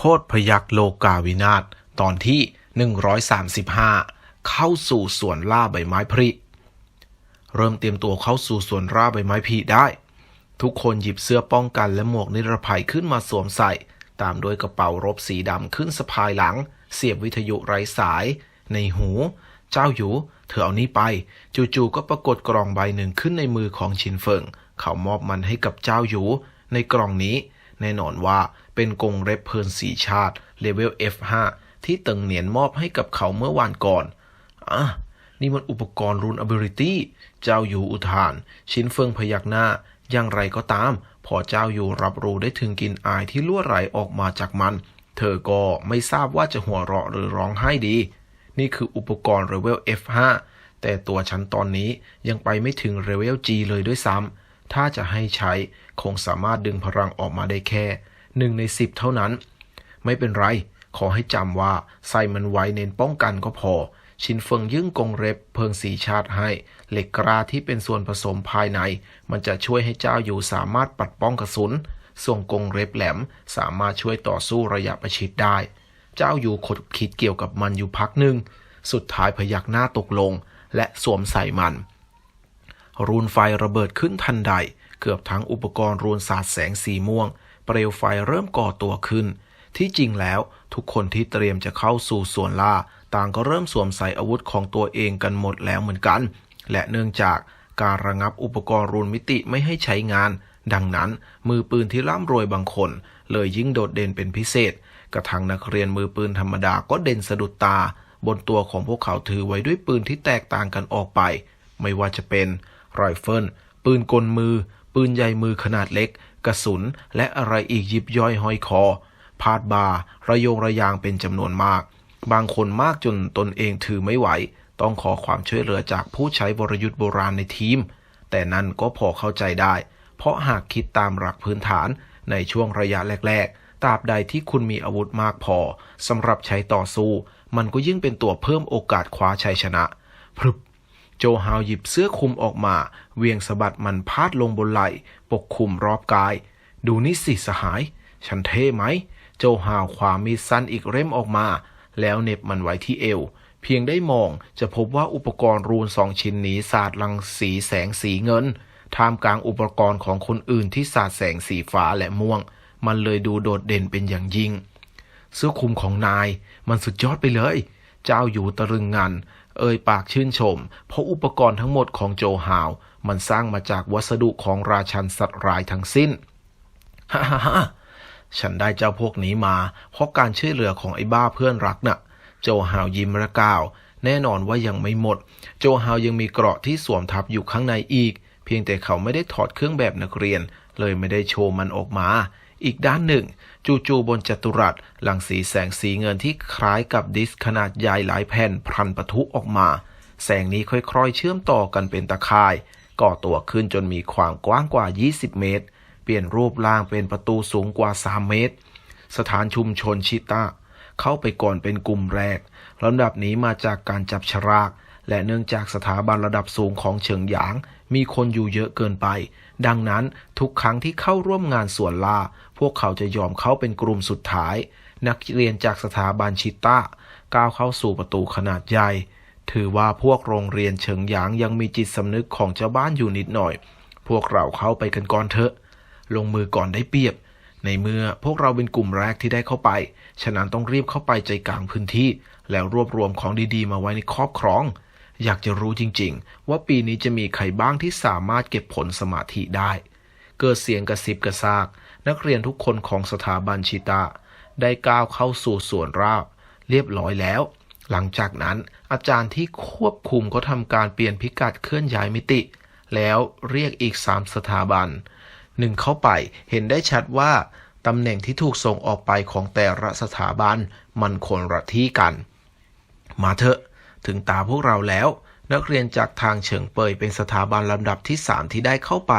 โคตรพยักโลกาวินาศตอนที่ 135 เข้าสู่สวนล่าใบไม้ผลิเริ่มเตรียมตัวเข้าสู่สวนล่าใบไม้ผลิได้ ทุกคนหยิบเสื้อป้องกันและหมวกนิรภัยขึ้นมาสวมใส่ ตามด้วยกระเป๋ารบสีดำขึ้นสะพายหลัง เสียบวิทยุไร้สาย ในหู เจ้าหยูเธอเอานี้ไป จู่ๆก็ปรากฏกล่องใบหนึ่งขึ้นในมือของชินเฟิง เขามอบมันให้กับเจ้าหยูในกล่องนี้ แน่นอนว่าเป็นกงเล็บเพลินสีชาติเลเวล F5 ที่เติงเหนียนมอบให้กับเขาเมื่อวานก่อน อะ นี่มันอุปกรณ์รูน ability เจ้าอยู่อุทาน ชิ้นเฟิงพยักหน้า อย่างไรก็ตาม พอเจ้าอยู่รับรู้ได้ถึงกลินอายที่ลั่วไหลออกมาจากมัน เธอก็ไม่ทราบว่าจะหัวเราะหรือร้องไห้ดี นี่คืออุปกรณ์เลเวล F5 แต่ตัวฉันตอนนี้ยังไปไม่ถึงเลเวล G เลยด้วยซ้ำ ถ้าจะให้ใช้คงสามารถดึงพลังออกมาได้แค่หนึ่งในสิบเท่านั้น ไม่เป็นไร ขอให้จำว่าใส่มันไว้เน้นป้องกันก็พอ ชินเฟิงยื่งกงเร็บเพิงสีชาติให้ เหล็กกราที่เป็นส่วนผสมภายใน มันจะช่วยให้เจ้าอยู่สามารถปัดป้องกระสุน ส่งกงเร็บแหลมสามารถช่วยต่อสู้ระยะประชิดได้ เจ้าอยู่คดคิดเกี่ยวกับมันอยู่พักหนึ่ง สุดท้ายพยักหน้าตกลง และสวมใส่มัน รูนไฟระเบิดขึ้นทันใด เกือบทั้งอุปกรณ์รูนสาดแสงสีม่วง เปลวไฟเริ่มก่อตัวขึ้น ที่จริงแล้วทุกคนที่เตรียมจะเข้าสู่สวนล่า ต่างก็เริ่มสวมใส่อาวุธของตัวเองกันหมดแล้วเหมือนกัน และเนื่องจากการระงับอุปกรณ์รูนมิติไม่ให้ใช้งาน ดังนั้นมือปืนที่ร่ำรวยบางคน เลยยิ่งโดดเด่นเป็นพิเศษ กระทั่งนักเรียนมือปืนธรรมดาก็เด่นสะดุดตา บนตัวของพวกเขาถือไว้ด้วยปืนที่แตกต่างกันออกไป ไม่ว่าจะเป็น ไรเฟิล ปืนกลมือ ปืนใหญ่มือขนาดเล็ก กระสุน และอะไรอีกยิบย่อยห้อยคอ พาดบาร์ระโยงระยางเป็นจำนวนมาก บางคนมากจนตนเองถือไม่ไหว ต้องขอความช่วยเหลือจากผู้ใช้บรยุทธ์โบราณในทีม แต่นั่นก็พอเข้าใจได้ เพราะหากคิดตามหลักพื้นฐานในช่วงระยะแรก ๆ ตราบใดที่คุณมีอาวุธมากพอสำหรับใช้ต่อสู้ มันก็ยิ่งเป็นตัวเพิ่มโอกาสคว้าชัยชนะพรึบ โจฮาวหยิบเสื้อคลุมออกมา เวียงสะบัดมันพาดลงบนไหล่ปกคลุมรอบกาย ดูนี่สิสหาย ฉันเท่ไหม โจฮาวขวามีดสั้นอีกเล่มออกมา แล้วเน็บมันไว้ที่เอว เพียงได้มองจะพบว่าอุปกรณ์รูนสองชิ้นนี้สาดรังสีแสงสีเงินท่ามกลางอุปกรณ์ของคนอื่นที่สาดแสงสีฟ้าและม่วง มันเลยดูโดดเด่นเป็นอย่างยิ่ง เสื้อคลุมของนาย มันสุดยอดไปเลย เจ้าอยู่ตะลึงงัน เอ่ยปากชื่นชม เพราะอุปกรณ์ทั้งหมดของโจฮาว มันสร้างมาจากวัสดุของราชันสัตว์รายทั้งสิ้นฮ่าฮ่าฮ่าฉันได้เจ้าพวกนี้มา เพราะการช่วยเหลือของไอ้บ้าเพื่อนรักน่ะ โจฮาวยิ้มระกาว แน่นอนว่ายังไม่หมด โจฮาวยังมีเกราะที่สวมทับอยู่ข้างในอีก เพียงแต่เขาไม่ได้ถอดเครื่องแบบนักเรียน เลยไม่ได้โชว์มันออกมา อีกด้านหนึ่ง จู่ๆบนจัตุรัสหลังสีแสงสีเงินที่คล้ายกับดิสขนาดใหญ่หลายแผ่นพันปะทุออกมา แสงนี้ค่อยๆ เชื่อมต่อกันเป็นตะข่าย ก่อตัวขึ้นจนมีความกว้างกว่า 20 เมตร เปลี่ยนรูปร่างเป็นประตูสูงกว่า 3 เมตร สถานชุมชนชิตาเข้าไปก่อนเป็นกลุ่มแรกลำดับนี้มาจากการจับฉลาก และเนื่องจากสถาบันระดับสูงของเฉิงหยาง มีคนอยู่เยอะเกินไป ดังนั้นทุกครั้งที่เข้าร่วมงานส่วนล่า พวกเขาจะยอมเขาเป็นกลุ่มสุดท้าย นักเรียนจากสถาบันชิต้าก้าวเข้าสู่ประตูขนาดใหญ่ ถือว่าพวกโรงเรียนเฉิงหยางยังมีจิตสำนึกของเจ้าบ้านอยู่นิดหน่อย พวกเราเข้าไปกันก่อนเถอะ ลงมือก่อนได้เปรียบ ในเมื่อพวกเราเป็นกลุ่มแรกที่ได้เข้าไป ฉะนั้นต้องรีบเข้าไปใจกลางพื้นที่ แล้วรวบรวมของดีๆ มาไว้ในครอบครอง อยากจะรู้จริงๆ ว่าปีนี้จะมีใครบ้างที่สามารถเก็บผลสมาธิได้ เกิดเสียงกระซิบกระซาก นักเรียนทุกคนของสถาบันชิตาได้ก้าวเข้าสู่ส่วนราบเรียบร้อยแล้ว หลังจากนั้นอาจารย์ที่ควบคุมก็ทำการเปลี่ยนพิกัดเคลื่อนย้ายมิติ แล้วเรียกอีกสามสถาบันหนึ่งเข้าไปเห็นได้ชัดว่าตำแหน่งที่ถูกส่งออกไปของแต่ละสถาบันมันคนละที่กัน มาเถอะถึงตาพวกเราแล้ว นักเรียนจากทางเฉิงเปยเป็นสถาบันลำดับที่สามที่ได้เข้าไป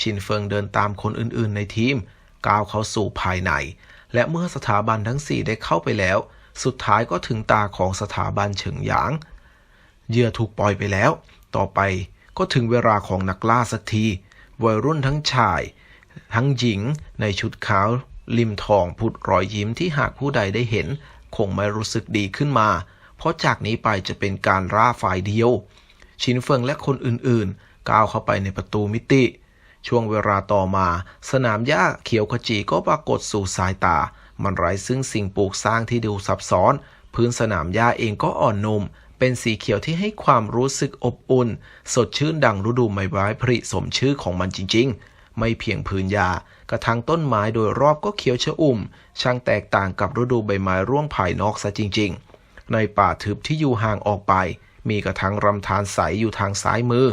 ชินเฟิงเดินตามคนอื่นๆในทีม ก้าวเข้าสู่ภายใน และเมื่อสถาบันทั้งสี่ได้เข้าไปแล้ว สุดท้ายก็ถึงตาของสถาบันเฉิงหยางเหยื่อถูกปล่อยไปแล้ว ต่อไปก็ถึงเวลาของนักล่าสักทีวัยรุ่นทั้งชาย ทั้งหญิงในชุดขาวริมทองผุดรอยยิ้มที่หากผู้ใดได้เห็น คงไม่รู้สึกดีขึ้นมา เพราะจากนี้ไปจะเป็นการร่าฝ่ายเดียว ชินเฟิงและคนอื่นๆ ก้าวเข้าไปในประตูมิติ ช่วงเวลาต่อมา สนามหญ้าเขียวขจีก็ปรากฏสู่สายตา มันไร้ซึ่งสิ่งปลูกสร้างที่ดูซับซ้อน พื้นสนามหญ้าเองก็อ่อนนุ่ม เป็นสีเขียวที่ให้ความรู้สึกอบอุ่น สดชื่นดังฤดูใบไม้ผลิสมชื่อของมันจริง ๆไม่เพียงพื้นหญ้ากระทั่งต้นไม้โดยรอบก็เขียวชอุ่ม ช่างแตกต่างกับฤดูใบไม้ร่วงภายนอกซะจริง ๆ ในป่าทึบที่อยู่ห่างออกไป มีกระทั่งรำธารใสอยู่ทางซ้ายมือ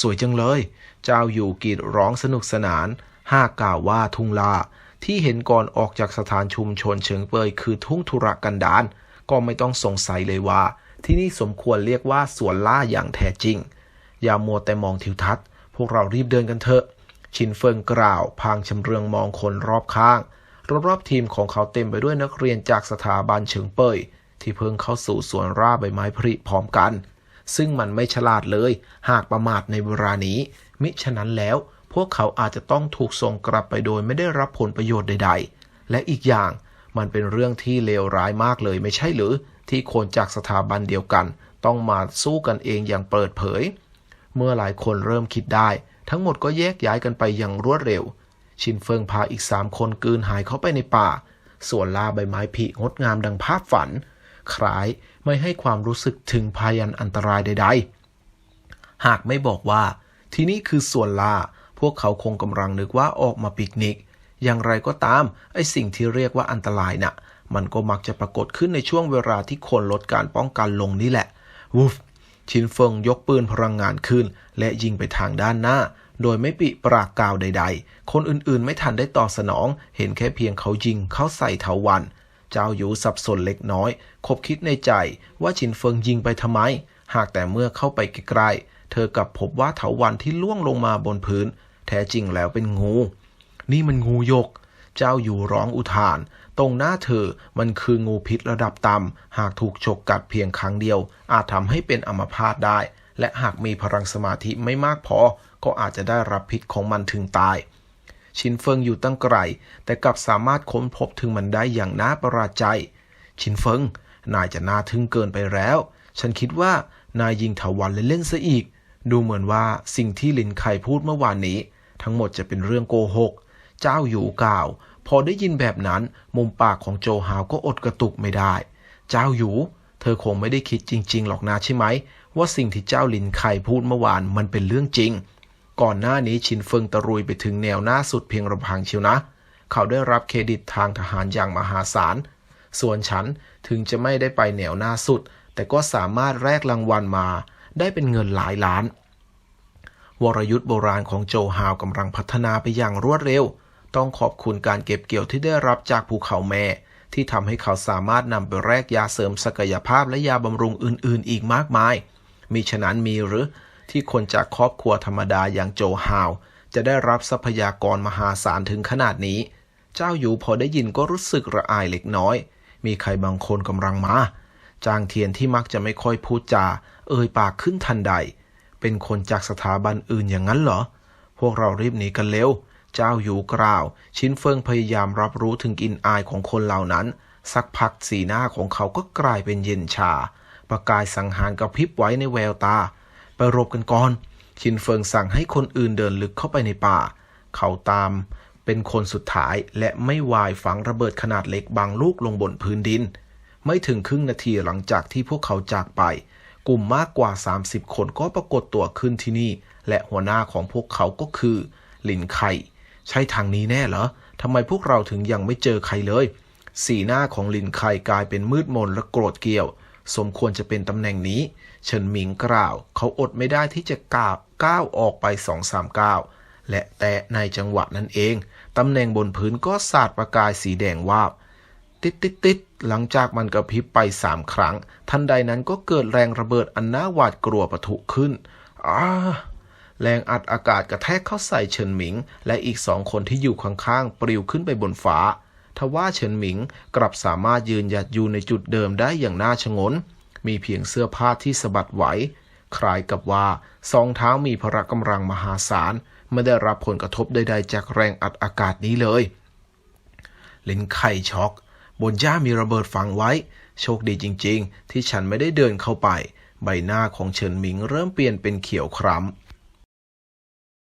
สวยจังเลย เจ้าอยู่กรีดร้องสนุกสนานห้ากล่าวว่าทุ่งลา ที่เห็นก่อนออกจากสถานชุมชนเชิงเปยคือทุ่งธุรกันดารก็ไม่ต้องสงสัยเลยว่า ที่นี่สมควรเรียกว่าสวนล่าอย่างแท้จริง อย่ามัวแต่มองทิวทัศน์ พวกเรารีบเดินกันเถอะ ชินเฟิงกล่าว พางชำเรืองมองคนรอบข้าง รอบๆทีมของเขาเต็มไปด้วยนักเรียนจากสถาบันเฉิงเปยที่เพิ่งเข้าสู่สวนร่าใบไม้ผลิพร้อมกัน ซึ่งมันไม่ฉลาดเลย หากประมาทในเวลานี้ มิฉะนั้นแล้ว พวกเขาอาจจะต้องถูกส่งกลับไปโดยไม่ได้รับผลประโยชน์ใด ๆ และอีกอย่างมันเป็นเรื่องที่เลวร้ายมากเลยไม่ใช่หรือ ที่คนจากสถาบันเดียวกัน ต้องมาสู้กันเองอย่างเปิดเผย เมื่อหลายคนเริ่มคิดได้ ทั้งหมดก็แยกย้ายกันไปอย่างรวดเร็ว ชินเฟิงพาอีกสามคนกืนหายเข้าไปในป่า ส่วนลาใบไม้ผลิงดงามดังภาพฝัน คล้ายไม่ให้ความรู้สึกถึงพายันอันตรายใด ๆ หากไม่บอกว่า ที่นี่คือส่วนลา พวกเขาคงกำลังนึกว่าออกมาปิกนิก อย่างไรก็ตาม ไอสิ่งที่เรียกว่าอันตรายน่ะ มันก็มักจะปรากฏขึ้นในช่วงเวลาที่คนลดการป้องกันลงนี่แหละ วูฟ ชินเฟิงยกปืนพลังงานขึ้น และยิงไปทางด้านหน้าโดยไม่ปิปรากกาวใด ๆ คนอื่นๆ ไม่ทันได้ตอบสนอง เห็นแค่เพียงเขายิงเข้าใส่เถาวัน เจ้าหยูสับสนเล็กน้อย คบคิดในใจว่าชินเฟิงยิงไปทำไม หากแต่เมื่อเข้าไปใกล้ๆเธอกลับพบว่าเถาวันที่ล่วงลงมาบนพื้น แท้จริงแล้วเป็นงู นี่มันงูยก เจ้าอยู่ร้องอุทาน ตรงหน้าเธอมันคืองูพิษระดับต่ำหากถูกฉกกัดเพียงครั้งเดียว อาจทำให้เป็นอัมพาตได้ และหากมีพลังสมาธิไม่มากพอ ก็อาจจะได้รับพิษของมันถึงตาย ชินเฟิงอยู่ตั้งไกล แต่กลับสามารถค้นพบถึงมันได้อย่างน่าประหลาดใจ ชินเฟิง นายจะน่าทึ่งเกินไปแล้ว ฉันคิดว่านายยิงถาวันเล่นๆซะอีก ดูเหมือนว่าสิ่งที่ลินไคพูดเมื่อวานนี้ ทั้งหมดจะเป็นเรื่องโกหก เจ้าอยู่กล่าว พอได้ยินแบบนั้น มุมปากของโจฮาวก็อดกระตุกไม่ได้ เจ้าอยู่ เธอคงไม่ได้คิดจริง ๆ หรอกนะใช่ไหม ว่าสิ่งที่เจ้าลินไคพูดเมื่อวานมันเป็นเรื่องจริง ก่อนหน้านี้ชินเฟิงตะรุยไปถึงแนวหน้าสุดเพียงลำพังเชียวนะ เขาได้รับเครดิตทางทหารอย่างมหาศาล ส่วนฉันถึงจะไม่ได้ไปแนวหน้าสุด แต่ก็สามารถแลกรางวัลมาได้เป็นเงินหลายล้าน วรยุทธ์โบราณของโจฮาวกำลังพัฒนาไปอย่างรวดเร็ว ต้องขอบคุณการเก็บเกี่ยวที่ได้รับจากภูเขาแม่ที่ทำให้เขาสามารถนำไปแลกยาเสริมศักยภาพและยาบำรุงอื่น ๆ อีกมากมายมีฉะนั้นมีหรือ ที่คนจากครอบครัวธรรมดาอย่างโจฮาว จะได้รับทรัพยากรมหาศาลถึงขนาดนี้ เจ้าอยู่พอได้ยินก็รู้สึกระอายเล็กน้อย มีใครบางคนกำลังมา จางเทียนที่มักจะไม่ค่อยพูดจา เอ่ยปากขึ้นทันใด เป็นคนจากสถาบันอื่นอย่างนั้นเหรอ พวกเรารีบหนีกันเร็ว เจ้าอยู่กล่าว ชินเฟิงพยายามรับรู้ถึงกลิ่นอายของคนเหล่านั้น สักพักสีหน้าของเขาก็กลายเป็นเย็นชา ประกายสังหารกระพริบไว้ในแววตา ไปรบกันก่อน ชินเฟิงสั่งให้คนอื่นเดินลึกเข้าไปในป่า เขาตามเป็นคนสุดท้ายและไม่วายฝังระเบิดขนาดเล็กบางลูกลงบนพื้นดิน ไม่ถึงครึ่งนาทีหลังจากที่พวกเขาจากไป กลุ่มมากกว่า 30 คนก็ปรากฏตัวขึ้นที่นี่ และหัวหน้าของพวกเขาก็คือ หลินไข่ใช่ทางนี้แน่เหรอทำไมพวกเราถึงยังไม่เจอใครเลย สีหน้าของหลินไข่กลายเป็นมืดมนและโกรธเกรี่ยว สมควรจะเป็นตำแหน่งนี้ เฉินหมิงกล่าว เขาอดไม่ได้ที่จะกราบก้าวออกไปสองสามก้าวและแต่ในจังหวะนั้นเอง ตำแหน่งบนพื้นก็สาดประกายสีแดงวาบ ติดติดติดหลังจากมันกระพริบไปสามครั้ง ทันใดนั้นก็เกิดแรงระเบิดอันน่าหวาดกลัวปะทุขึ้นอ้าแรงอัดอากาศกระแทกเข้าใส่เฉินหมิง และอีกสองคนที่อยู่ข้างๆปลิวขึ้นไปบนฟ้า ทว่าเฉินหมิงกลับสามารถยืนหยัดอยู่ในจุดเดิมได้อย่างน่าชงน มีเพียงเสื้อผ้าที่สะบัดไหว คล้ายกับว่าสองเท้ามีพละกำลังมหาศาล ไม่ได้รับผลกระทบใดๆ จากแรงอัดอากาศนี้เลย เล่นไข่ช็อก บนหญ้ามีระเบิดฝังไว้ โชคดีจริง ๆ ที่ฉันไม่ได้เดินเข้าไป ใบหน้าของเฉินหมิงเริ่มเปลี่ยนเป็นเขียวคล้ำ